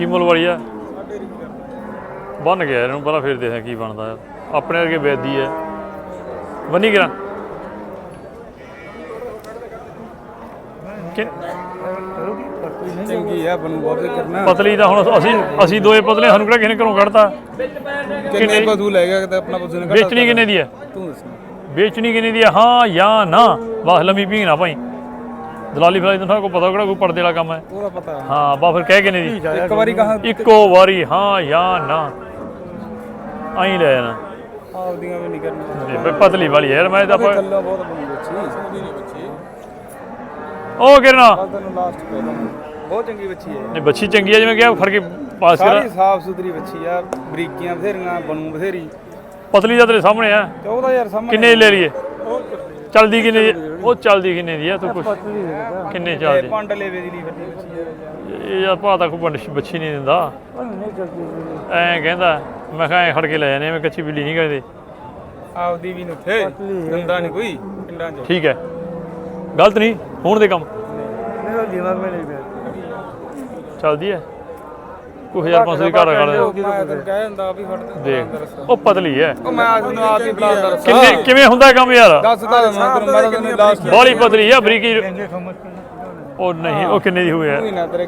ਕੀ ਮੁੱਲ ਵਾਲੀ ਆ? ਬਣ ਗਿਆ ਇਹਨੂੰ ਪਹਿਲਾਂ ਫੇਰ ਦੇਖਾਂ ਕੀ ਬਣਦਾ ਆਪਣੇ ਵਰਗੇ ਵੈਦੀ ਹੈ ਚੰਗੀ ਆ ਬਣੂ ਬਹੁਤ ਕਰਨਾ। ਪਤਲੀ ਦਾ ਹੁਣ ਅਸੀਂ ਅਸੀਂ ਦੋਏ ਪਤਲੇ ਸਾਨੂੰ ਕਿਹੜਾ ਕਿਸੇ ਨੇ ਘਰੋਂ ਕੱਢਤਾ? ਕਿੰਨੇ ਪਸ਼ੂ ਲੈ ਗਿਆ ਤੇ ਆਪਣਾ ਨੇ ਵੇਚਣੀ ਕਿੰਨੇ ਦੀ ਹੈ ਤੂੰ ਦੱਸ। ਵੇਚਣੀ ਕਿੰਨੇ ਦੀ ਹੈ ਹਾਂ ਜਾਂ ਨਾ। ਬਸ ਲੰਮੀ ਨਾ ਭਾਈ। ਦਲਾਲੀ ਫਲਾਈ ਤੁਹਾਨੂੰ ਕੋਈ ਪਤਾ ਕਿਹੜਾ ਕੋਈ ਪਰਦੇ ਵਾਲਾ ਕੰਮ ਹੈ। ਉਹਦਾ ਪਤਾ ਹਾਂ। ਬਾ ਫਿਰ ਕਹਿ ਕਿੰਨੇ ਦੀ। ਇੱਕ ਵਾਰੀ ਕਹਾ ਇੱਕੋ ਵਾਰੀ ਹਾਂ ਜਾਂ ਨਾ। ਆਈ ਲੈ ਜਾਣਾ। ਆਪਦੀਆਂ ਵੀ ਨਹੀਂ ਕਰਨਾ ਤੇ ਬਈ ਪਤਲੀ ਵਾਲੀ ਹੈ ਯਾਰ ਮੈਂ ਤਾਂ ਆਪਾਂ ਕੱਲਾ ਬਹੁਤ ਬਣੀ ਬੱਚੀ ਸੋਦੀ ਨਹੀਂ ਬੱਚੀ ਉਹ ਕਿਰਨਾ। ਕੱਲ ਤੈਨੂੰ ਲਾਸਟ ਪੈ ਦਵਾਂ ਬਹੁਤ ਚੰਗੀ ਬੱਚੀ ਹੈ। ਨਹੀਂ ਬੱਚੀ ਚੰਗੀ ਹੈ ਜਿਵੇਂ ਕਿਹਾ ਫੜ ਕੇ ਪਾਸ ਕਰ। ਸਾਰੀ ਸਾਫ਼ ਸੁਥਰੀ ਬੱਚੀ ਆ ਬਰੀਕੀਆਂ ਬਥੇਰੀਆਂ ਬਣੂ ਬਥੇਰੀ। ਪਤਲੀ ਦਾ ਤੇਰੇ ਸਾਹਮਣੇ ਆ। 14000 ਸਾਹਮਣੇ ਕਿੰਨੇ ਲੈ ਲਈਏ? ਚਲਦੀ ਕਿੰਨੇ ਉਹ ਚਲਦੀ ਕਿੰਨੇ ਦੀ ਆ ਤੂੰ ਕੁਛ ਕਿੰਨੇ ਇਹ ਚੱਲਦੀ? ਪੰਡ ਲੇਵੇ ਦੀ ਨਹੀਂ ਵੱਡੀ ਇਹ ਯਾਰ ਭਾ ਤਾਂ ਕੋਈ ਬੰਦ- ਬੱਚੀ ਨਹੀਂ ਦਿੰਦਾ। ਐਂ ਕਹਿੰਦਾ ਮੈਂ ਕਿਹਾ ਐਂ ਖੜ ਕੇ ਲੈ ਜਾਣੇ ਮੈਂ ਕੱਚੀ ਬਿੱਲੀ ਨਹੀਂ ਕਰਦੇ। ਆਪਦੀ ਵੀ ਨੁੱਥੇ ਦੰਦਾ ਨਹੀਂ ਕੋਈ ਪਿੰਡਾਂ 'ਚ। ਠੀਕ ਹੈ। ਗਲਤ ਨਹੀਂ ਹੋਣ ਦੇ ਕੰਮ। ਮੈਂ ਨਹੀਂ ਪਿਆ। ਚੱਲਦੀ ਹੈ। 1500 ਦੀ ਘਰ ਕਰ ਮੈਂ ਤੈਨੂੰ ਕਹਿ ਦਿੰਦਾ ਵੀ ਫੜ ਦੇਖ ਉਹ ਪਤਲੀ ਹੈ। ਉਹ ਮੈਂ ਤੁਹਾਨੂੰ ਆਪ ਹੀ ਬੁਲਾ ਦੱਸ। ਕਿੰਨੇ ਕਿਵੇਂ ਹੁੰਦਾ ਕੰਮ ਯਾਰ? ਦੱਸ ਤਾਂ ਮੈਂ ਤੈਨੂੰ ਮੈਂ ਤੈਨੂੰ ਲਾਸਟ ਬੋਲੀ ਪਤਲੀ ਹੈ ਬਰੀਕੀ ਉਹ ਨਹੀਂ ਉਹ ਕਿੰਨੇ ਦੀ ਹੋਈ ਹੈ?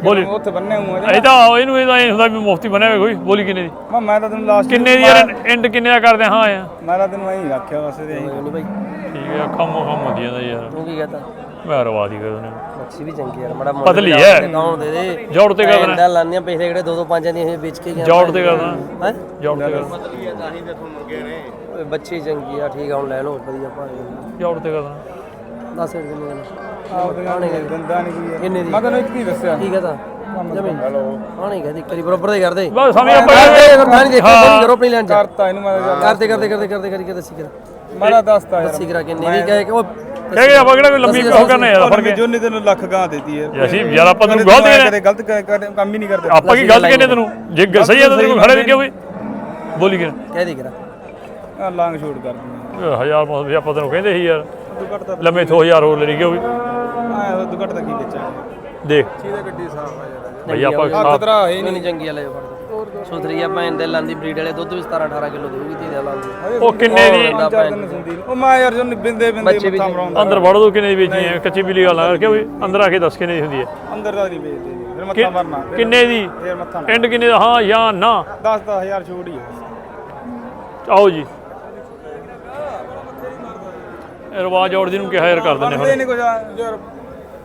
ਬੋਲੀ। ਉੱਥੇ ਬੰਨੇ ਹੂੰ ਇਹ ਤਾਂ ਇਹਨੂੰ ਇਹਦਾ ਇਹ ਹੁੰਦਾ ਵੀ ਮੁਫਤੀ ਬਣਿਆ ਹੋਵੇ ਕੋਈ ਬੋਲੀ ਕਿੰਨੇ ਦੀ? ਮੈਂ ਤਾਂ ਤੈਨੂੰ ਲਾਸਟ ਕਿੰਨੇ ਦੀ ਯਾਰ ਐਂਡ ਕਿੰਨੇ ਦਾ ਕਰਦੇ ਹਾਂ ਆ ਮੈਂ ਤਾਂ ਤੈਨੂੰ ਐਂ ਆਖਿਆ ਬਸ ਤੇ ਭਾਈ ਠੀਕ ਹੈ ਖੰਮੋ ਖੰਮ ਜਾਂਦਾ ਯਾਰ। ਤੂੰ ਕੀ ਕਹਤਾ? ਮੈਂ ਰਵਾ ਦੀ ਕਰ ਉਹਨੇ ਮੱਛੀ ਵੀ ਚੰਗੀ ਯਾਰ ਮੜਾ ਪਤਲੀ ਹੈ। ਕੌਣ ਦੇ ਦੇ ਜੋੜ ਤੇ ਕਰਨਾ ਦਾ ਲਾਨੀਆਂ ਪੈਸੇ ਕਿਹੜੇ ਦੋ ਦੋ ਪੰਜਾਂ ਦੀਆਂ ਇਹ ਵੇਚ ਕੇ ਗਿਆ ਜੋੜ ਤੇ ਕਰਨਾ ਹੈ ਜੋੜ ਤੇ ਕਰਨਾ ਬੱਚੀ ਚੰਗੀ ਆ ਠੀਕ ਆ ਹੁਣ ਲੈ ਲਓ ਵਧੀਆ ਭਾਵੇਂ ਜੋੜ ਤੇ ਕਰਨਾ 10 ਰੁਪਏ ਦੀ ਗੱਲ ਆਉਣੇ ਦੰਦਾ ਨਹੀਂ ਕੋਈ ਕਿੰਨੇ ਦੀ ਮੈਂ ਤੈਨੂੰ ਇੱਕ ਹੀ ਦੱਸਿਆ ਕੀ ਕਹਤਾ ਜਮੀਨ ਹੈਲੋ ਹਾਂ ਨਹੀਂ ਕਹਦੀ ਕਰੀ ਬਰਾਬਰ ਦੇ ਕਰਦੇ ਬਸ ਸਮਝ ਆਪਾਂ ਕਰਦੇ ਫਿਰ ਮੈਂ ਨਹੀਂ ਦੇਖਿਆ ਕੋਈ ਕਰੋ ਆਪਣੀ ਲੈਣ ਚ ਕਰਤਾ ਇਹਨੂੰ ਮੈਂ ਤਾਂ ਕਰਦੇ ਕਰਦੇ ਕਰਦੇ ਕਰਦੇ ਕਰੀ ਕੇ ਦੱਸੀ ਕਰ ਮੈਂ ਤਾਂ ਦੱਸਤਾ ਯਾਰ ਦੱਸੀ ਕਰਾ ਕਿੰਨੇ ਦੀ ਕਹੇ ਕਿ ਉਹ ਕਹਿ ਗਏ ਆਪਾਂ ਕਿਹੜਾ ਕੋਈ ਲੰਮੀ ਉਹ ਕਰਨਾ ਯਾਰ ਫੜ ਕੇ ਜੋ ਨਹੀਂ ਤੈਨੂੰ ਲੱਖ ਗਾਂ ਦੇਤੀ ਹੈ। ਜੇ ਅਸੀਂ ਯਾਰ ਆਪਾਂ ਤੈਨੂੰ ਗਲਤ ਕਹਿੰਦੇ ਕਦੇ ਗਲਤ ਕ- ਕੰਮ ਹੀ ਨਹੀਂ ਕਰਦੇ। ਆਪਾਂ ਕੀ ਗਲਤ ਕਹਿੰਦੇ ਤੈਨੂੰ? ਜੇ ਗ- ਸਹੀ ਹੈ ਤਾਂ ਤੈਨੂੰ ਖੜੇ ਕਿਉਂ ਵੀ? ਬੋਲੀ ਕਿ ਕਹਿ ਦੀ ਕਰਾ ਆ ਲਾਂਗ ਛੋੜ ਕਰ ਦਿੰਦੇ ਹਜ਼ਾਰ ਪਾਉਂਦੇ ਵੀ ਆਪਾਂ ਤੈਨੂੰ ਕਹਿੰਦੇ ਸੀ ਯਾਰ। ਤੂੰ ਘੱਟ ਤਾਂ ਲੰਮੇ ਤੋਂ। ਹਜ਼ਾਰ ਹੋਰ ਲੈ ਲਈ ਕਿਉਂ ਵੀ? ਆ ਤੂੰ ਘੱਟ ਤਾਂ ਕੀ ਵੇਚਾਂਗੇ ਦੇਖ। ਚੀਜ਼ ਗੱਡੀ ਸਾਫ਼ ਆ ਯਾਰ। ਭਈ ਆਪਾਂ ਹੱਥ ਸਾਫ਼- ਤਰਾ ਹੈ ਨਹੀਂ। ਚੰਗੀ ਆ ਲੈ ਜਾਓ ਫੜ। ਸੁਥਰੀ ਆ ਭੈਣ ਦੇ ਲਾਂਦੀ ਬਰੀਡ ਵਾਲੇ ਦੁੱਧ ਵੀ 17 18 ਕਿਲੋ ਦੇਊਗੀ ਤੀ ਦੇ। ਲਾਂਦੀ ਉਹ ਕਿੰਨੇ ਦੀ? ਚਾਰ ਦਿਨ ਸੁਣਦੀ ਨੀ। ਉਹ ਮੈਂ ਯਾਰ ਜੋ ਬਿੰਦੇ ਬਿੰਦੇ ਮੱਥਾ ਮਰਾਉਂਦਾ। ਅੰਦਰ ਵੜ ਦੋ ਕਿੰਨੇ ਦੀ ਵੇਚੀ ਹੈ? ਕੱਚੀ ਬਿੱਲੀ ਆ ਕਿਉਂ ਵੀ ਅੰਦਰ ਆ ਕੇ ਦੱਸ ਕਿੰਨੇ ਦੀ ਹੁੰਦੀ ਹੈ। ਅੰਦਰ ਦਾ ਨਹੀਂ ਵੇਚਦੇ ਜੀ। ਫਿਰ ਮੱਥਾ ਮਰਨਾ। ਕਿ- ਕਿੰਨੇ ਦੀ? ਫੇਰ ਮੱਥਾ ਨਾ ਐਂਡ ਕਿੰਨੇ ਦਾ? ਹਾਂ ਜਾਂ ਨਾ? 10 10000 ਛੋੜ ਹੀ ਹੈ। ਆਓ ਜੀ। ਇਹ ਰਵਾਜ ਜੋੜ ਦੀ ਨੂੰ ਕਿਹਾ ਯਾਰ ਕਰ ਦਿੰਦੇ ਇਹ ਨਹੀਂ ਕੁਝ ਆ, ਯਾਰ।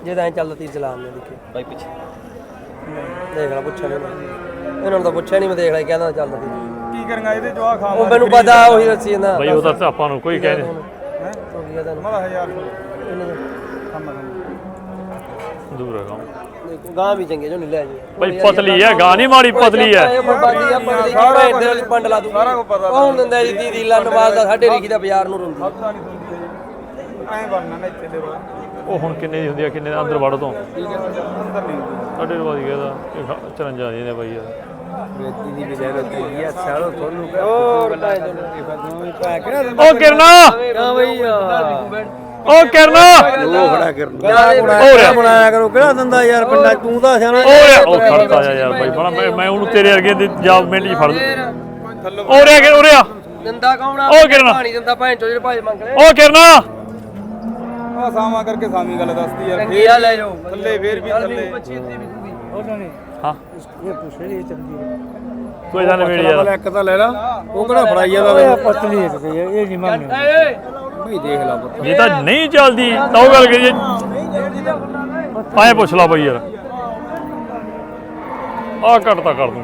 ਜੇ ਤਾਂ ਐਂ ਚੱਲਦਾ ਤੀ ਚਲਾ ਆਉਂਦੇ ਦੇਖੇ। ਬਾਈ ਪਿੱਛੇ। ਦੇਖ ਲੈ ਪੁੱਛਿਆ ਨਹੀਂ ਇਹਨਾਂ ਨੂੰ ਤਾਂ ਪੁੱਛਿਆ ਨਹੀਂ ਮੈਂ ਦੇਖ ਲਿਆ ਕਹਿੰਦਾ ਚੱਲਦਾ ਤੀ ਕੀ ਕਰਾਂਗਾ ਇਹਦੇ ਜੋ ਆ ਖਾਵਾਂ ਉਹ ਮੈਨੂੰ ਪਤਾ ਉਹੀ ਦੱਸੀ ਜਾਂਦਾ। ਬਈ ਉਹ ਤਾਂ ਆਪਾਂ ਨੂੰ ਕੋਈ ਕਹਿੰਦੇ ਹੈ? ਹੋ ਗਿਆ ਤੈਨੂੰ ਮਲਾ 1000 ਕਿੰਨੇ ਦਾ? ਕੰਮ ਦੂਰ ਹੈ ਕੰਮ ਦੇਖੋ ਗਾਂ ਵੀ ਚੰਗੇ ਜੋ ਨਹੀਂ ਲੈ ਜੀ ਬਈ ਪਤਲੀ ਹੈ ਗਾਂ ਨਹੀਂ ਮਾੜੀ ਪਤਲੀ ਹੈ ਬਾਜੀ ਆ ਪਤਲੀ ਕੀ ਭੈਣ ਦੇ ਨਾਲ ਪੰਡ ਲਾ ਦੂਗੀ। ਸਾਰਾ ਕੁਝ ਪਤਾ ਕੌਣ ਦਿੰਦਾ ਜੀ ਦੀਦੀ ਲੰਨਵਾਲ ਦਾ ਸਾਡੇ ਰਿਖੀ ਦਾ ਬਾਜ਼ਾਰ ਨੂੰ ਰੁੰਦੀ। ਪਤਾ ਨਹੀਂ ਸੁਣਦੀ ਹੈ ਐਂ ਬਣਨਾ ਨਾ ਇੱਥੇ ਦੇ ਰੋ ਉਹ ਹੁਣ ਕਿੰਨੇ ਦੀ ਹੁੰਦੀ ਆ ਕਿੰਨੇ ਦਾ? ਅੰਦਰ ਵੜ ਤੋਂ। ਠੀਕ ਹੈ। ਅੰਦਰ ਨਹੀਂ ਹੁੰਦੀ। ਸਾਡੇ ਰਵਾਜ ਕਹਿੰਦਾ 54 ਦੀ ਨੇ ਬਾਈ ਯਾਰ ਵੇਦੀ ਦੀ ਬਜ਼ਾਰ ਹੁੰਦੀ ਆ ਸਾਲੋ ਤੁਹਾਨੂੰ ਹੋਰ ਭੈਣ ਦੇ ਉਹ ਕਿਰਨਾ! ਕਾ ਬਈ ਉਹ ਕਿਰਨਾ! ਉਹ ਖੜਾ ਕਰ ਹੋ ਰਿਹਾ ਬਣਾਇਆ ਕਰੋ? ਕਿਹੜਾ ਦਿੰਦਾ ਯਾਰ ਪਿੰਡਾ ਤੂੰ ਤਾਂ ਸਿਆਣਾ ਉਹ ਰਿਹਾ ਉਹ ਖੜਤਾ ਜਾ ਯਾਰ ਬਾਈ ਬੜਾ ਮੈਂ ਮੈਂ ਉਹਨੂੰ ਤੇਰੇ ਵਰਗੇ ਦੀ ਜਾਬ ਮਿੰਟ 'ਚ ਫੜ ਦੂੰ ਉਹ ਰਿਹਾ ਕਿ ਉਹ ਰਿਹਾ। ਦਿੰਦਾ ਕੌਣ ਆ? ਉਹ ਕਿਰਨਾ। ਪਾਣੀ ਦਿੰਦਾ ਭੈਣ ਚੋ ਜਿਹੜੇ ਭਾਈ ਮੰਗ ਲੈ ਉਹ ਕਿਰਨਾ। ਆ ਸਾਵਾ ਕਰਕੇ ਸਾਮੀ ਗੱਲ ਦੱਸਦੀ ਯਾਰ ਆ ਲੈ ਜਾਓ। ਥੱਲੇ ਫੇਰ ਵੀ ਥੱਲੇ। ਹਾਂ। ਇਹ ਪੁੱਛ ਰਹੀ ਚੰਗੀ ਕੋਈ ਜਾਣੇ ਮੇਰੀ ਯਾਰ ਇੱਕ ਤਾਂ ਲੈ ਲਾ। ਉਹ ਕਿਹੜਾ ਫੜਾਈ ਜਾਂਦਾ ਪਤਲੀ ਹੈ ਇਹ ਨਹੀਂ ਮੰਗਣੀ ਬਈ ਦੇਖ ਲਾ ਪੁੱਤ। ਜੇ ਤਾਂ ਨਹੀਂ ਚੱਲਦੀ ਤਾਂ ਉਹ ਗੱਲ ਕਰੀਏ ਆਏ ਪੁੱਛ ਲਾ ਬਾਈ ਯਾਰ। ਆ ਘਟਤਾ ਕਰ ਦੂੰ।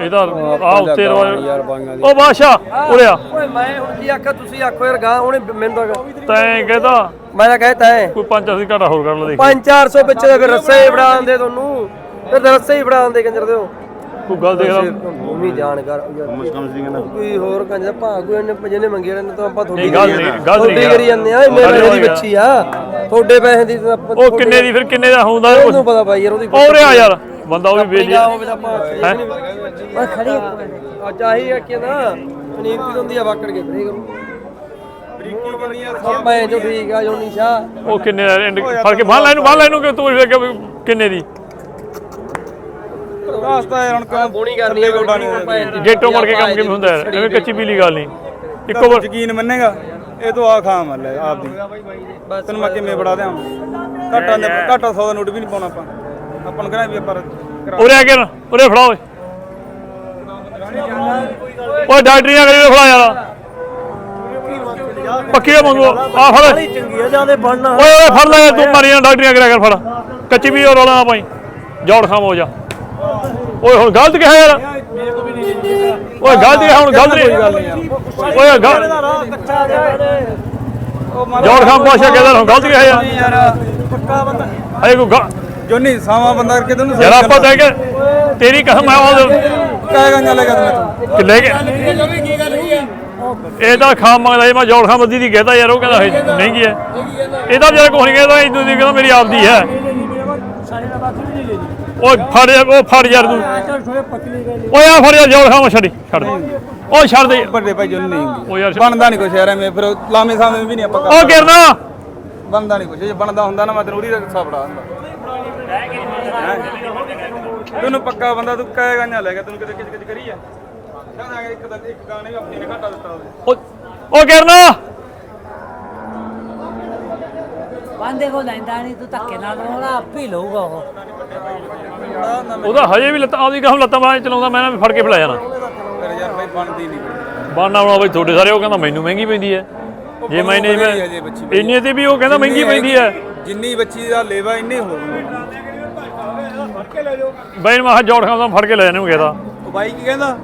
ਇਹਦਾ ਆ ਉੱਤੇ ਬਾਈਆਂ ਉਹ ਬਾਸ਼ਾ ਉਰਿਆ ਓਏ ਮੈਂ ਹੁਣ ਕੀ ਆਖਾਂ ਤੁਸੀਂ ਆਖੋ ਯਾਰ ਗਾਂ ਉਹਨੇ ਮੈਨੂੰ ਤਾਂ ਤੈਂ ਕਹਿੰਦਾ ਮੈਂ ਤਾਂ ਕਹਿਤਾ ਹੈ ਕੋਈ 500 ਘਾਟਾ ਹੋਰ ਕਰ ਲਾ ਦੇਖ 5-400 ਵਿੱਚ ਫਿਰ ਰੱਸੇ ਹੀ ਫੜਾ ਦਿੰਦੇ ਤੁਹਾਨੂੰ। ਫਿਰ ਰੱਸੇ ਹੀ ਫੜਾ ਦਿੰਦੇ ਕੰਜਰ ਦਿਓ ਕੋਈ ਗੱਲ ਦੇਖ ਲਾ। ਭੂਮੀ ਜਾਣਕਾਰ ਮੁਸਕਮ ਸਿੰਘ ਕਹਿੰਦਾ। ਕੋਈ ਹੋਰ ਕੰਜਰ ਭਾ ਕੋਈ ਇਹਨੇ ਜਿਹਨੇ ਮੰਗੇ ਰਹਿੰਦੇ ਤਾਂ ਆਪਾਂ ਤੁਹਾਡੀ ਨਹੀਂ, ਗੱਲ ਨਹੀਂ- ਗੱਲ ਨਹੀਂ ਕਰੀ ਜਾਂਦੇ ਆ। ਸਾਡੇ ਪੈਸੇ ਦੀ। ਬੱਚੀ ਆ। ਤੁਹਾਡੇ ਪੈਸੇ ਦੀ ਉਹ ਕਿੰਨੇ ਦੀ ਫਿਰ ਕਿੰਨੇ ਦਾ ਹੁੰਦਾ? ਉਹਨੂੰ ਪਤਾ ਬਾਈ ਯਾਰ ਉਹਦੀ ਉਹ ਰਿਹਾ ਯਾਰ। ਬੰਦਾ ਉਹ ਵੀ ਵੇਚ ਪੰਜਾਹ ਹੋਵੇ ਤਾਂ ਆਪਾਂ ਹੈਂ? ਮੈਂ ਖੜੀ ਆ ਚਾਹੀ ਆ ਕਿ ਨਾ ਪਨੀਰ ਦੀ ਹੁੰਦੀ ਆ ਵਾਕੜ ਕੇ ਫਰੇ ਕਰੋ ਬਰੀਕੀ ਕਿੰਨੀ ਆ ਮੈਂ ਜੋ ਠੀਕ ਆ ਜੋ ਨਿਸ਼ਾ। ਉਹ ਕਿੰਨੇ ਦਾ ਐਂਡ ਫੜ ਕੇ ਬਾਹ ਲੈ ਇਹਨੂੰ ਬਾਹ ਲੈ ਇਹਨੂੰ ਕਿ ਤੂੰ ਫਿਰ ਕਿ- ਕਿੰਨੇ ਦੀ? ਰਾਸਤਾ ਯਾਰ ਹੁਣ ਬੋਣੀ ਕਰਨੀ ਹੈ ਗੋਡਾ ਨੂੰ ਗੇਟੋਂ ਮੜ ਕੇ ਕੰਮ ਕਿਵੇਂ ਹੁੰਦਾ ਹੈ ਐਵੇਂ ਕੱਚੀ ਪੀਲੀ ਗੱਲ ਨਹੀਂ। ਇੱਕੋ ਵਾਰ ਯਕੀਨ ਮੰਨੇਗਾ? ਇਹ ਤੋਂ ਆ ਖਾ ਮੰਨ ਲੈ ਆਪ ਦੀ। ਤੈਨੂੰ ਮੈਂ ਕਿਵੇਂ ਬੜਾ ਦਿਆਂ? ਘਾਟਾ ਦੇ ਘਾਟਾ 100 ਦਾ ਨੋਟ ਵੀ ਨਹੀਂ ਪਾਉਣਾ ਆਪਾਂ। ਆਪਾਂ ਨੂੰ ਕਹਿੰਦਾ ਵੀ ਆਪਾਂ ਕਰਾ ਉਰੇ ਆ ਕੇ ਨਾ, ਉਰੇ ਫੜਾ ਓਏ। ਓਏ ਡਾਕਟਰੀਆਂ ਕਰੀ ਫੜਾ ਯਾਰ। ਪੱਕੀ ਮੰਗੋ ਆ ਫੜ। ਚੰਗੀ ਆ ਜਿਆਦੇ ਬਣਨਾ। ਓਏ ਓਏ ਫੜ ਲੈ ਯਾਰ, ਤੂੰ ਮਾਰੀਆਂ ਡਾਕਟਰੀਆਂ ਕਰਿਆ ਕਰ ਫੜ। ਕੱਚੀ ਵੀ ਉਹ ਰੋਲਾ ਨਾ ਪਾਈ। ਜੋੜ ਖਾਮ ਹੋ ਜਾ। ਓਏ ਹੁਣ ਗਲਤ ਕਿਹਾ ਯਾਰ। ਓਏ ਗਲਤ ਕਿਹਾ ਹੁਣ ਗਲਤ ਕੋਈ ਗੱਲ ਨਹੀਂ ਨਹੀਂ ਯਾਰ। ਓਏ ਗਲਤ ਜੋੜ ਖਾਮ ਪਾਸ਼ਾ ਕਹਿੰਦਾ ਹੁਣ ਗਲਤ ਕਿਹਾ ਯਾਰ। ਪੱਕਾ ਬੰਦਾ। ਅਏ ਕੋ ਜੋਨੀ ਸਾਵਾ ਬੰਦਾ ਕਰਕੇ ਤੈਨੂੰ ਯਾਰ ਆਪਾਂ ਤਾਂ ਕਿ ਤੇਰੀ ਕਸਮ ਹੈ ਉਹ ਕਹੇਗਾ ਨਾ ਲੈ ਕੇ ਤੂੰ? ਕਿ ਲੈ ਕੇ? ਇਹ ਤਾਂ ਖਾਮ ਮੰਗਦਾ ਸੀ ਮੈਂ ਜੋੜ ਖਾਮ ਬੱਦੀ ਦੀ ਕਹਤਾ ਯਾਰ ਉਹ ਕਹਿੰਦਾ ਇਹ ਮਹਿੰਗੀ ਹੈ। ਇਹ ਤਾਂ ਵਿਚਾਰਾ ਕੋਈ ਨਹੀਂ ਕਹਿੰਦਾ ਇਹ ਦੂਜੀ ਕਹਿੰਦਾ ਮੇਰੀ ਆਪਦੀ ਹੈ। ਦਾ ਉਹ ਫੜ ਯਾਰ ਉਹ ਫੜ ਯਾਰ ਤੂੰ। ਓਏ ਆ ਫੜ ਯਾਰ ਜੋੜ ਖਾਮ ਛੱਡ ਛੱਡ। ਦੇ ਉਹ ਛੱਡ ਦੇ। ਵੱਡੇ ਭਾਈ ਜੋਨੀ ਨਹੀਂ। ਉਹ ਯਾਰ ਬਣਦਾ ਨਹੀਂ ਕੁਛ ਯਾਰ ਐਵੇਂ ਫਿਰ ਲਾਮੇ ਸਾਵੇਂ ਵੀ ਨਹੀਂ ਆਪਾਂ ਉਹ ਕਰਦੇ। ਕਿਰਨਾ ਬਣਦਾ ਨਹੀਂ ਕੁਛ ਜੇ ਬਣਦਾ ਹੁੰਦਾ ਨਾ ਮੈਂ ਤੈਨੂੰ ਉਹਦੀ ਰਕਸਾ ਫੜਾ ਹੁੰਦਾ ਤੈਨੂੰ ਪੱਕਾ ਬੰਦਾ ਤੂੰ ਕਹੇਗਾ ਨਾ ਲੈ ਕੇ ਤੈਨੂੰ ਕਿਤੇ ਕਿਚ ਕਿਚ ਕਰੀ ਆ? ਕਹਿੰਦਾ ਇੱਕ ਦਾ ਇੱਕ ਗਾਣੇ ਵੀ ਆਪਣੀ ਨੇ ਘਾਟਾ ਦਿੱਤਾ ਉਹਦੇ। ਉਹ ਉਹ ਕਿਰਨਾ! ਬੰਦੇ ਕੋ ਲੈਂਦਾ ਨਹੀਂ ਤੂੰ ਧੱਕੇ ਨਾਲ ਉਹਦਾ ਆਪ ਹੀ ਲਊਗਾ ਉਹ। ਉਹਦਾ ਹਜੇ ਵੀ ਲੱਤਾਂ ਆਦੀ ਕਹਮ ਲੱਤਾਂ ਬਾਹਾਂ 'ਚ ਚਲਾਉਂਦਾ ਮੈਂ ਨਾ ਵੀ ਫੜ ਕੇ ਫਲਾ ਜਾਣਾ। ਯਾਰ ਭਾਈ ਬਣਦੀ ਨਹੀਂ ਬਾਨਾ ਬਣਾ ਬਈ ਤੁਹਾਡੇ ਸਾਰੇ ਉਹ ਕਹਿੰਦਾ ਮੈਨੂੰ ਮਹਿੰਗੀ ਪੈਂਦੀ ਹੈ ਜੇ ਮੈਂ ਨਹੀਂ। ਇੰਨੇ ਤੇ ਵੀ ਉਹ ਕਹਿੰਦਾ ਮਹਿੰਗੀ ਪੈਂਦੀ ਹੈ ਜਿੰਨੀ ਬੱਚੀ ਦਾ ਲੇਵਾ ਇੰਨੇ ਹੋ ਬਈ ਮੈਂ ਕਿਹਾ ਜੋੜ ਖਾਮ ਫੜ ਕੇ ਲੈ ਜਾਣੇ ਨੂੰ ਕਹਿੰਦਾ ਉਹ ਬਾਈ ਕੀ ਕਹਿੰਦਾ?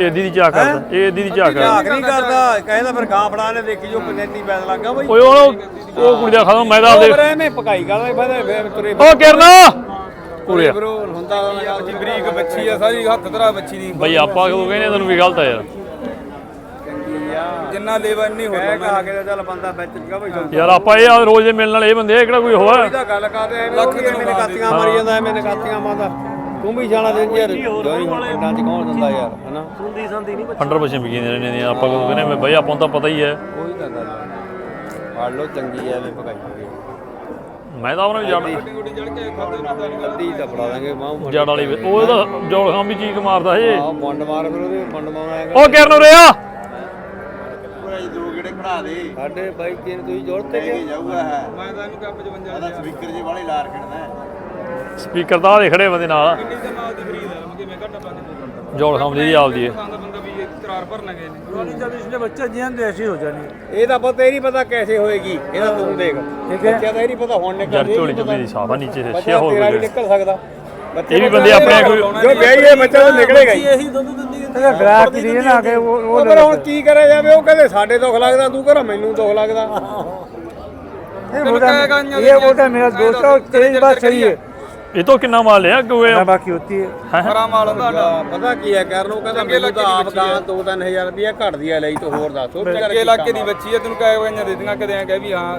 ਇਹ ਦੀਦੀ ਚਾਹ ਕਰਦਾ ਇਹ ਦੀਦੀ ਚਾਹ ਕਰਦਾ। ਨਹੀਂ ਕਰਦਾ। ਕਹਿੰਦਾ ਫਿਰ ਗਾਂ ਫੜਾ ਨੇ ਦੇਖੀ ਜੋ ਪਨੈਤੀ ਪੈਦ ਲੱਗਾ ਬਾਈ। ਓਏ ਉਹ ਉਹ ਕੁੜੀ ਦਾ ਖਤਮ ਮੈਂ ਤਾਂ ਆਪਦੇ ਐਵੇਂ ਪਕਾਈ ਕਰਦਾ ਫਾਇਦਾ ਫਿਰ ਤੁਰੇ ਉਹ ਕਿਰਨਾ! ਆ। ਬਰੋ ਹੁੰਦਾ ਯਾਰ ਜੀ ਬਰੀਕ ਬੱਚੀ ਆ ਸਾਰੀ ਹੱਥ ਧਰਾ ਬੱਚੀ ਦੀ। ਬਈ ਆਪਾਂ ਕਿਉਂ ਕਹਿੰਦੇ ਤੈਨੂੰ ਵੀ ਗਲਤ ਆ ਯਾਰ। ਜਿੰਨਾ ਲੇਵਾ ਇੰਨੀ ਹੋ ਜਾਂਦਾ ਆ ਕੇ ਚੱਲ ਬੰਦਾ ਵਿੱਚ ਜਗਾ ਬਈ ਯਾਰ ਆਪਾਂ ਇਹ ਆ ਰੋਜ਼ ਮਿਲਣ ਵਾਲੇ ਇਹ ਬੰਦੇ ਆ ਕਿਹੜਾ ਕੋਈ ਹੋਰ ਹੈ ਤਾਂ ਗੱਲ ਕਰਦੇ ਐਵੇਂ ਲੱਖ ਮੈਨੇ ਕਾਤੀਆਂ ਮਾਰੀ ਜਾਂਦਾ ਐਵੇਂ ਨਕਾਤੀਆਂ ਮਾਰਦਾ। ਤੂੰ ਵੀ ਜਾਣਾ ਦੇ ਯਾਰ ਦੋਈ ਹੁਣ ਪਿੰਡਾਂ 'ਚ ਕੌਣ ਦਿੰਦਾ ਯਾਰ ਹਨਾ? ਸੁੰਦੀ ਸੰਦੀ ਨਹੀਂ ਫੰਡਰ ਬੱਚੇ ਵਿਕੀ ਨੇ ਨੇ ਆਪਾਂ ਕਿਉਂ ਕਹਿੰਦੇ ਮੈਂ ਬਈ ਆਪਾਂ ਨੂੰ ਤਾਂ ਪਤਾ ਹੀ ਹੈ। ਕੋਈ ਤਾਂ ਗੱਲ ਫੜ ਲੋ ਚੰਗੀ ਐਵੇਂ ਭਗਾਈ ਹੋਈ ਮੈਂ ਤਾਂ ਉਹਨਾਂ ਨੂੰ ਜੜ ਅੱਧੀ ਤਾਂ ਫੜਾ ਦਾਂਗੇ ਮਾਂ ਜੜ ਵਾਲੀ ਉਹ ਇਹਦਾ ਜੋੜ ਖਾਮ ਵੀ ਚੀਕ ਮਾਰਦਾ ਏ ਆਹ ਬੰਡ ਮਾਰ ਫਿਰ ਉਹਦੇ ਬੰਡ ਮਾਰ ਉਹ ਕਿਰਨ ਉਰੇ ਆ ਦੋ। ਦੇ ਸਾਡੇ ਬਾਈ ਤਿੰਨ ਤੁਸੀਂ ਜੋੜ ਤੇ ਲੈ ਕੇ ਜਾਊਗਾ ਹੈ। ਮੈਂ ਤਾਂ ਇਹਨੂੰ ਕਿਹਾ 55 ਇਹਦਾ ਸਪੀਕਰ ਜੇ ਵਾਲੇ ਲਾਰ ਖੜਨਾ ਹੈ। ਸਪੀਕਰ ਤਾਂ ਆਹ ਖੜੇ ਬੰਦੇ ਨਾਲ। ਕਿੰਨੀ ਦੇ ਨਾਲ ਦੀ ਖਰੀਦ ਹੈ ਮੈਂ ਕਿਵੇਂ ਘੱਟ ਪਾ ਕੇ ਜੋੜ ਖਾਮ ਦੀ ਆਪਦੀ। ਹੈ ਦਾ ਬੰਦਾ ਵੀ ਇਹ ਕਰਾਰ ਭਰਨ ਗਏ ਨੇ? ਜਦ ਇਸਨੇ ਬੱਚੇ ਜੀਆਂ ਦੇ ਐਸੀ ਹੋ ਜਾਣੀ। ਇਹ ਤਾਂ ਪਤਾ ਹੀ ਨਹੀਂ ਪਤਾ ਕੈਸੇ ਹੋਏਗੀ। ਇਹਦਾ ਤੂੰ ਦੇਖ। ਬੱਚਾ ਤਾਂ ਇਹ ਨਹੀਂ ਪਤਾ ਹੁਣ ਨਿਕਲ ਯਾਰ ਝੋਲੀ ਚੁੱਪੀ ਦੀ ਸਾਫਾ ਨੀਚੇ ਸੇ ਛੇ ਹੋਰ ਤੇਰਾ ਵੀ ਨਿਕਲ ਸਕਦਾ। ਇਹ ਵੀ ਬੰਦੇ ਆਪਣੇ ਕੋਈ ਜੋ ਵਿਆਹੀਏ ਬੱਚਾ ਤਾਂ ਨਿਕਲੇਗਾ ਹੀ ਦੁੱਧ ਦਿੰਦੀ ਹੈ ਗ੍ਰਾਹਕ ਦੀ ਨਾ ਆ ਕੇ ਉਹ ਪਰ ਹੁਣ ਕੀ ਕਰਿਆ ਜਾਵੇ? ਉਹ ਕਹਿੰਦੇ ਸਾਡੇ ਦੁੱਖ ਲੱਗਦਾ ਤੂੰ ਕਰ ਮੈਨੂੰ ਦੁੱਖ ਲੱਗਦਾ। ਇਹ ਬੋਲਦਾ ਇਹ ਬੋਲਦਾ ਮੇਰਾ ਦੋਸਤ ਹੈ ਤੇਜ ਬਾਤ ਸਹੀ ਹੈ। ਇਹ ਤੋਂ ਕਿੰਨਾ ਮਾਲ ਲਿਆ ਗੋਏ ਬਾਕੀ ਹੁੰਦੀ ਹੈ ਬੜਾ ਮਾਲ ਹੁੰਦਾ ਪਤਾ ਕੀ ਹੈ ਕਰਨ ਉਹ ਕਹਿੰਦਾ ਮੈਨੂੰ ਤਾਂ ਆਪ ਦਾ 2-3000 ਰੁਪਏ ਘਟਦੀ ਹੈ ਲਈ ਤੋ ਹੋਰ ਦੱਸੋ। ਅੱਗੇ ਇਲਾਕੇ ਦੀ ਬੱਚੀ ਹੈ ਤੈਨੂੰ ਕਹਿ ਹੋਇਆ ਦੇ ਦਿੰਗਾ ਕਦੇ ਆ ਕਹਿ ਵੀ ਹਾਂ।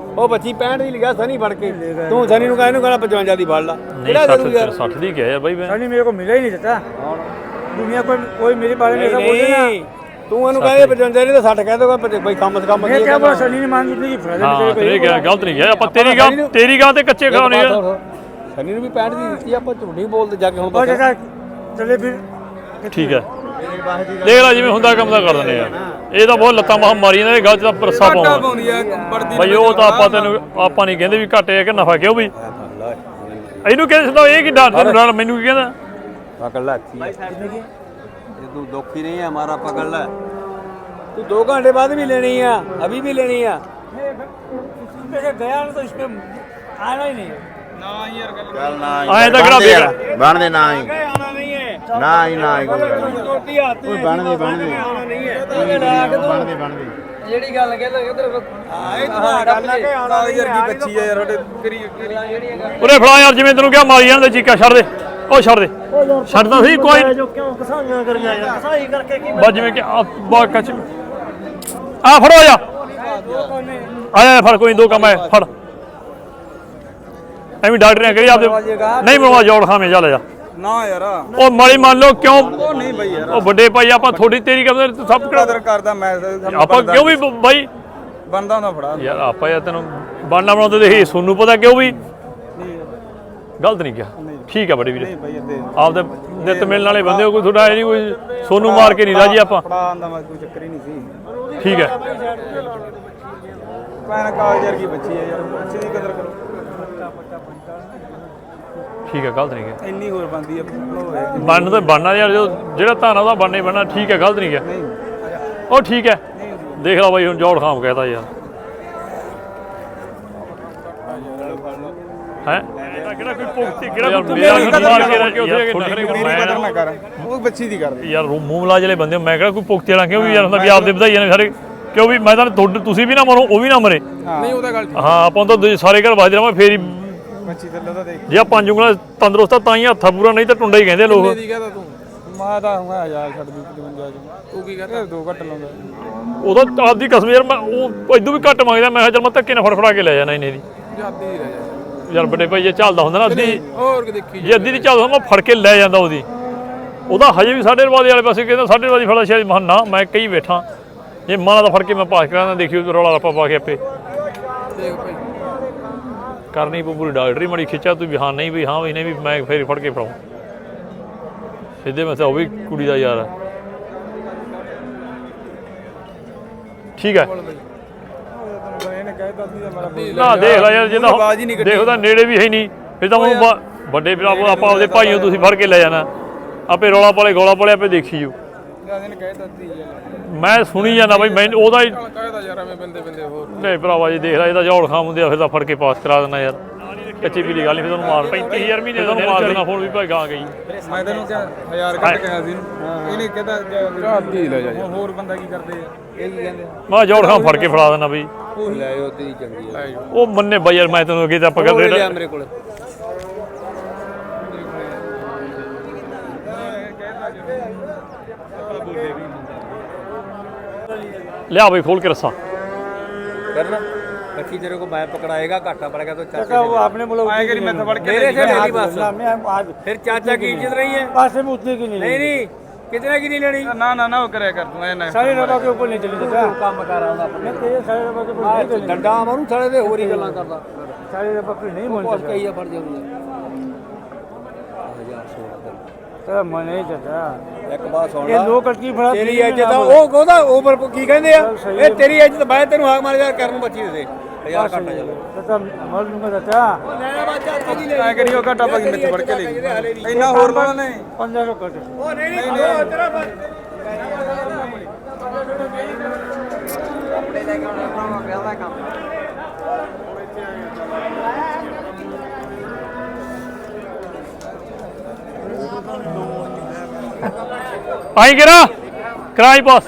ਉਹ ਬੱਚੀ 65 ਦੀ ਲਿਖਿਆ ਸਨੀ ਫੜ ਕੇ। ਤੂੰ ਸਨੀ ਨੂੰ ਕਹਿੰਦਾ ਇਹਨੂੰ ਕਹਿੰਦਾ 55 ਫੜ ਲਾ। ਕਿਹੜਾ ਦੇ ਯਾਰ 60 ਦੀ ਗਿਆ ਬਾਈ ਮੈਂ। ਸਨੀ ਮੇਰੇ ਕੋ ਮਿਲਿਆ ਹੀ ਨਹੀਂ ਦਿੱਤਾ। ਦੁਨੀਆ ਕੋਈ ਕੋਈ ਮੇਰੇ ਬਾਰੇ ਮੇਰਾ ਬੋਲੇ ਨਾ। ਤੂੰ ਇਹਨੂੰ ਕਹੇ 55 ਨਹੀਂ ਤਾਂ 60 ਕਹਿ ਦੋ ਬਈ ਕੰਮ ਕੰਮ ਇਹ ਕਿਹਾ ਬਸ ਸਨੀ ਨੇ ਮੰਨ ਦਿੱਤੀ ਕਿ ਫਰਜ਼ ਨਹੀਂ ਕੋਈ ਗਲਤ ਨਹੀਂ ਹੈ। ਆਪਾਂ ਤੇਰੀ ਗੱਲ ਤੇਰੀ ਗੱਲ ਤੇ ਕੱਚੇ ਖਾਉਣੇ ਆ ਸਨੀ ਨੂੰ ਵੀ 65 ਦੀ ਦਿੱਤੀ ਆਪਾਂ ਝੂਠੀ ਬੋਲਦੇ ਜਾ ਕੇ ਹੁਣ ਬਸ। ਚਲੇ ਫਿਰ। ਠੀਕ ਹੈ। ਦੇਖ ਲੈ ਜਿਵੇਂ ਹੁੰਦਾ ਕੰਮ ਦਾ ਕਰ ਦਿੰਦੇ ਆ ਇਹ ਤਾਂ ਬਹੁਤ ਲੱਤਾਂ ਮਾਹ ਮਾਰੀ ਨੇ ਇਹ ਗੱਲ ਚ ਤਾਂ ਪਰਸਾ ਘਾਟਾ ਪਾਉਂਦਾ ਪਾਉਂਦੀ ਆ ਬੜਦੀ ਬਈ ਉਹ ਤਾਂ ਆਪਾਂ ਤੈਨੂੰ ਆਪਾਂ ਨਹੀਂ ਕਹਿੰਦੇ ਵੀ ਘਾਟੇ ਆ ਕਿ ਨਫਾ ਕਿਉਂ ਵੀ ਇਹਨੂੰ ਕਹਿੰਦੇ ਸਿੱਧਾ ਇਹ ਕੀ ਡਰ ਤੈਨੂੰ ਡਰ ਮੈਨੂੰ ਕੀ ਕਹਿੰਦਾ ਪਕੜ ਲੈ ਇਹ ਤੂੰ ਦੁਖੀ ਨਹੀਂ ਹੈ ਹਮਾਰਾ ਪਕੜ ਲੈ ਤੂੰ 2 ਘੰਟੇ ਬਾਅਦ ਵੀ ਲੈਣੀ ਆ ਅਭੀ ਵੀ ਲੈਣੀ ਆ उसमें से गया ना तो इस पे आना ही नहीं है ਨਾ ਯਾਰ ਗੱਲ ਚੱਲ ਨਾ ਆਏਂ ਤਾਂ ਕਿਹੜਾ ਦੇਖ ਬਣਦੇ ਨਾ ਹੀ ਆਣਾ ਨਹੀਂ ਹੈ ਨਾ ਹੀ ਨਾ ਹੀ ਕੋਈ ਗੱਲ ਹੱਥ ਕੋਈ ਬਣਦੇ ਬਣਦੇ। ਆਣਾ ਨਹੀਂ ਹੈ ਬਣਦੇ ਬਣਦੇ ਜਿਹੜੀ ਗੱਲ ਕਹਿੰਦਾ ਕਿਧਰ ਹਾਂ ਇਹ ਤੂੰ ਗੱਲ ਆ ਕੇ ਆਣਾ ਨਾਲ ਯਾਰ ਕੀ ਬੱਚੀ ਆ ਯਾਰ ਸਾਡੇ ਕਰੀ ਕਰੀ ਉਰੇ ਫੜਾ ਯਾਰ ਜਿਵੇਂ ਤੈਨੂੰ ਕਿਹਾ ਮਾਰੀ ਜਾਂਦੇ ਚੀਕਾ ਛੱਡ ਦੇ। ਉਹ ਛੱਡ ਦੇ। ਛੱਡਦਾ ਸੀ ਕੋਈ ਜੋ ਕਿਉਂ ਕਸਾਈਆਂ ਕਰੀਆਂ ਯਾਰ? ਕਸਾਈ ਕਰਕੇ ਕੀ ਬਸ ਜਿਵੇਂ ਕਿ ਆ ਬਾ ਕੱਚ ਆ ਫੜੋ ਜਾ ਆ ਜਾ ਫੜ ਕੋਈ ਨੀ, ਦੋ ਕੰਮ ਹੈ ਫੜ। ਐਵੇਂ ਡਾਕਟਰ ਨੇ ਕਰੀ ਆਪਦੇ ਨਹੀਂ ਬਣਵਾ ਜੋੜ ਖਾਵੇਂ ਚੱਲ ਜਾ ਨਾ ਯਾਰ। ਉਹ ਮਾੜੀ ਮੰਨ ਲਓ ਕਿਉਂ? ਉਹ ਨਹੀਂ ਬਈ ਯਾਰ। ਉਹ ਵੱਡੇ ਭਾਈ ਆਪਾਂ ਥੋੜੀ ਤੇਰੀ ਕਰਦੇ ਤੂੰ ਸਭ ਕਦਰ ਕਰਦਾ ਮੈਂ ਤਾਂ ਸਾਨੂੰ ਆਪਾਂ ਕਿਉਂ ਵੀ ਬ- ਬਾਈ? ਬਣਦਾ ਹੁੰਦਾ ਫੜਾ। ਯਾਰ ਆਪਾਂ ਯਾਰ ਤੈਨੂੰ ਬਾਣਾ ਬਣਾਉਂਦੇ ਦੇਖੀ ਸੋਨੂੰ ਪਤਾ ਕਿਉਂ ਵੀ? ਗਲਤ ਨਹੀਂ ਕਿਹਾ। ਠੀਕ ਆ ਬੜੀ ਵੀਰੇ। ਨਹੀਂ ਬਈ ਇੱਥੇ ਆਪਦੇ ਨਿੱਤ ਮਿਲਣ ਵਾਲੇ ਬੰਦੇ ਹੋ ਕੋਈ ਤੁਹਾਡਾ ਇਹ ਨਹੀਂ ਕੋਈ ਸੋਨੂੰ ਮਾਰ ਕੇ ਨਹੀਂ ਰਾਜੀ ਆਪਾਂ। ਫੜਾ ਆਂਦਾ ਮੈਂ ਕੋਈ ਚੱਕਰ ਹੀ ਨਹੀਂ ਸੀ। ਠੀਕ ਹੈ। ਭੈਣ ਕਾਲ ਯਾਰ ਕੀ ਬੱਚੀ ਹੈ ਯਾਰ ਬੱਚੇ ਦੀ ਕਦਰ ਕਰੋ। ਠੀਕ ਹੈ ਗਲਤ ਨਹੀਂ ਕਿਹਾ ਇੰਨੀ ਹੋਰ ਬੰਦੀ ਹੈ ਹੋਏ। ਬਣਨ ਤਾਂ ਬਣਨਾ ਯਾਰ ਜੋ ਜਿਹੜਾ ਧਾਨਾ ਉਹਦਾ ਬਣਨਾ ਹੀ ਬਣਨਾ ਠੀਕ ਹੈ ਗਲਤ ਨਹੀਂ ਨਹੀਂ। ਉਹ ਠੀਕ ਹੈ। ਦੇਖ ਲਾ ਬਾਈ ਹੁਣ ਜੋੜ ਖਾਮ ਕਹਿਤਾ ਯਾਰ। ਹੈ? ਕਿਹੜਾ ਕੋਈ ਪੁਖਤੀ ਕਿਹੜਾ ਕੋਈ ਮੇਰਾ ਮਾਰ ਕੇ ਰਹਿ ਕੇ ਉੱਥੇ ਕਿ ਨਖਰੇ ਮੇਰੀ ਮੈਂ ਕਦਰ ਨਾ ਕਰ। ਉਹ ਬੱਚੀ ਦੀ ਕਰ ਯਾਰ ਮੂੰਹ ਮਲਾ ਜਿਹੜੇ ਬੰਦੇ ਹੋ, ਮੈਂ ਕਿਹੜਾ ਕੋਈ ਪੁਖਤੀ ਵਾਲਾ? ਕਿਉਂ ਵੀ ਯਾਰ ਹੁੰਦਾ ਵੀ ਆਪਦੇ ਵਧਾਈਆਂ ਨੇ ਸਾਰੇ। ਕਿਉਂ ਵੀ ਮੈਂ ਤਾਂ ਤੁਹਾਡੇ ਤੁਸੀਂ ਵੀ ਨਾ ਮਰੋ ਉਹ ਵੀ ਨਾ ਮਰੇ। ਨਹੀਂ ਉਹਦਾ ਗੱਲ ਹਾਂ ਆਪਾਂ ਤਾਂ ਸਾਰੇ ਘਰ ਵੱਜਦੇ ਰਹਾਂ ਫੇਰ ਹੀ ਥੱਲੇ ਦਾ ਦੇਖ। ਜੇ ਆਹ ਪੰਜ ਉਂਗਲਾਂ ਤੰਦਰੁਸਤ ਆ ਤਾਂ ਹੀ ਹੱਥਾ ਪੂਰਾ ਨਹੀਂ ਤਾਂ ਟੁੰਡਾ ਹੀ ਕਹਿੰਦੇ ਲੋਕ। ਕਹਦਾ ਤੂੰ? ਮੈਂ ਤਾਂ ਹੁਆ ਯਾਰ ਛੱਡ ਦੀ 55 ਚ। ਤੂੰ ਕੀ ਕਰਦਾ ਦੋ ਘੱਟ ਲਾਉਂਦਾ। ਉਦੋਂ ਤਾਂ ਆਪਦੀ ਕਸਮ ਯਾਰ ਮੈਂ ਉਹ ਇਦੋਂ ਵੀ ਘੱਟ ਮੰਗਦਾ ਮੈਂ ਕਿਹਾ ਚੱਲ ਮੈਂ ਧੱਕੇ ਨਾਲ ਫੜ ਫੜਾ ਕੇ ਲੈ ਜਾਣਾ ਇਹਨੇ ਦੀ। ਜਾਂਦੀ ਹੀ ਰਹਿ ਜਾ। ਯਾਰ ਵੱਡੇ ਭਾਈ ਜੇ ਚੱਲਦਾ ਹੁੰਦਾ ਨਾ ਅੱਧੀ ਹੋਰ ਕਿ ਦੇਖੀ ਜੇ ਅੱਧੀ ਦੀ ਚੱਲਦਾ ਹੁੰਦਾ ਮੈਂ ਫੜ ਕੇ ਲੈ ਜਾਂਦਾ ਉਹਦੀ। ਉਹਦਾ ਹਜੇ ਵੀ ਸਾਡੇ ਰਵਾਦੇ ਵਾਲੇ ਪਾਸੇ ਕਹਿੰਦਾ ਸਾਡੇ ਰਵਾਦੀ ਫੜਾ ਸ਼ਾਇਦ ਮਹਾਂ ਨਾ ਮੈਂ ਕਈ ਬੈਠਾ। ਜੇ ਮਾਨਾ ਦਾ ਫੜ ਕੇ ਮੈਂ ਪਾਸ ਕਰਾਂਦਾ ਦੇਖਿਓ ਰੌਲਾ ਰੱਪਾ ਪਾ ਕੇ ਆਪੇ। ਦੇਖ ਭਾਈ। ਕਰਨੀ ਪਊ ਪੂਰੀ ਡਾਕਟਰੀ ਮੜੀ ਖਿੱਚਿਆ ਤੂੰ ਵੀ ਹਾਂ ਨਹੀਂ ਵੀ ਹਾਂ ਵੀ ਨਹੀਂ ਵੀ ਮੈਂ ਫੇਰ ਫੜ ਕੇ ਫੜਾਉ। ਸਿੱਧੇ ਮੈਂ ਉਹ ਵੀ ਕੁੜੀ ਦਾ ਯਾਰ ਹੈ ਠੀਕ ਹੈ। ਨਾ ਦੇਖ ਲੈ ਯਾਰ ਜੇ ਤਾਂ ਆਵਾਜ਼ ਹੀ ਨਹੀਂ ਕੱਢੀ। ਦੇਖ ਉਹਦਾ ਨੇੜੇ ਵੀ ਹੈ ਨਹੀਂ। ਫਿਰ ਤਾਂ ਉਹਨੂੰ ਬਾ- ਵੱਡੇ ਭਰਾ ਆਪਾਂ ਆਪਦੇ ਭਾਈਓ ਤੁਸੀਂ ਫੜ ਕੇ ਲੈ ਜਾਣਾ। ਆਪੇ ਰੌਲਾ ਪਾਲੇ ਗੋਲਾ ਪਾਲੇ ਆਪੇ ਦੇਖੀ ਜੋ ਇਹਨੇ ਸੀ ਯਾਰ। ਮੈਂ ਸੁਣੀ ਜਾਂਦਾ ਬਾਈ ਮੈਂ ਉਹਦਾ ਹੀ ਕਹਿਤਾ ਯਾਰ ਐਵੇਂ ਬੰਦੇ ਬੰਦੇ ਹੋਰ। ਨਹੀਂ ਭਰਾਵਾ ਜੀ ਦੇਖ ਲੈ ਇਹਦਾ ਜੋੜ ਖਾਮ ਹੁੰਦੇ ਆ ਫਿਰ ਤਾਂ ਫੜ ਕੇ ਪਾਸ ਕਰਾ ਦੇਣਾ ਯਾਰ। ਕੱਚੀ ਪੀਲੀ ਗੱਲ ਨਹੀਂ ਫਿਰ ਤੁਹਾਨੂੰ ਮਾਰ 35000 ਮਹੀਨੇ ਤੁਹਾਨੂੰ ਮਾਰ ਦੇਣਾ ਫੋਨ ਵੀ ਭਾਈ ਗਾਂ ਗਈ। ਮੈਂ ਤੈਨੂੰ ਕਿਹਾ ਹਜ਼ਾਰ ਕੱਟ ਕਿਹਾ ਸੀ ਇਹਨੇ। ਕਹਿੰਦਾ ਚਾਹਦੀ ਲੈ ਜਾ ਹੋਰ ਬੰਦਾ ਕੀ ਕਰਦੇ ਆ? ਇਹ ਕੀ ਕਹਿੰਦੇ ਮੈਂ ਜੋੜ ਖਾਮ ਫੜ ਕੇ ਫੜਾ ਦੇਣਾ ਬਈ। ਲੈ ਉਹ ਤੇਰੀ ਚੰਗੀ ਉਹ ਮੰਨੇ ਬਾਈ ਯਾਰ ਮੈਂ ਤੈਨੂੰ ਅੱਗੇ ਤਾਂ ਆਪਾਂ ਗੱਲ ਲਿਆ ਮੇਰੇ ਕੋਲ। ਲਿਆ ਬਈ ਖੋਲ ਕੇ ਰੱਸਾ करना बच्ची तेरे को मैं पकड़ाएगा घाटा पड़ेगा तो चाचा वो अपने मुल्क ਆਏ करी मैं तो फड़ के मेरे से मेरी बात ना सुन मैं हम आज फिर चाचा की इज्जत रही है पासे में उतने की नहीं नहीं नहीं कितने की नहीं लेनी ਨਾ ਨਾ ਨਾ ਉਹ ਕਰਿਆ ਕਰ ਤੂੰ ਐ ਨਾ साढ़े नौ के ऊपर नहीं चली चाचा काम कर रहा हूँ मैं तेरे साढ़े नौ के ऊपर नहीं चली डंडा मारू साले दे होरी गल्ला करदा साढ़े नौ के नहीं बोल और कई फड़ जाऊंगा तेरा ਤੇ ਮਨੇ ਜਦਾ। ਇੱਕ ਬਾਤ ਸੁਣ ਇਹ ਲੋਕ ਕੀ ਫੜਾ ਤੇਰੀ ਇੱਜ਼ਤ ਆ, ਉਹ ਉਹਦਾ ਉਮਰ ਕੀ ਕਹਿੰਦੇ ਆ? ਸਹੀ ਇਹ ਤੇਰੀ ਇੱਜ਼ਤ ਬਾਅਦ ਤੈਨੂੰ ਹਾਕ ਮਾਰ ਜਾ ਕਰਨ ਨੂੰ ਬੱਚੀ ਦੇ ਦੇ। ਹਜ਼ਾਰ ਘੱਟ ਆ ਚੱਲ ਤਾਂ ਮਰ ਲੂੰਗਾ ਚਾਚਾ ਉਹ ਲੈਣਾ ਬਾਚਾ ਅੱਜ ਦੀ ਲੈ ਐ ਕਰੀ ਉਹ ਘਾਟਾ ਭਾਗੀ ਮੇਰੇ ਫੜ ਕੇ ਲੈ ਗਈ ਇੰਨਾ ਹੋਰ ਕੋਲ ਨਹੀਂ। 1500 ਕੱਟ ਉਹ ਨਹੀਂ ਨਹੀਂ ਉਹ ਤੇਰਾ ਬਸ। ਆਪਣੇ ਲੈ ਕੇ ਆਉਣਾ ਭਰਾਵਾ ਵਿਆਹ ਦਾ ਕੰਮ ਆਈ ਕਿਰਾ। ਕਰਾਈ ਪਾਸ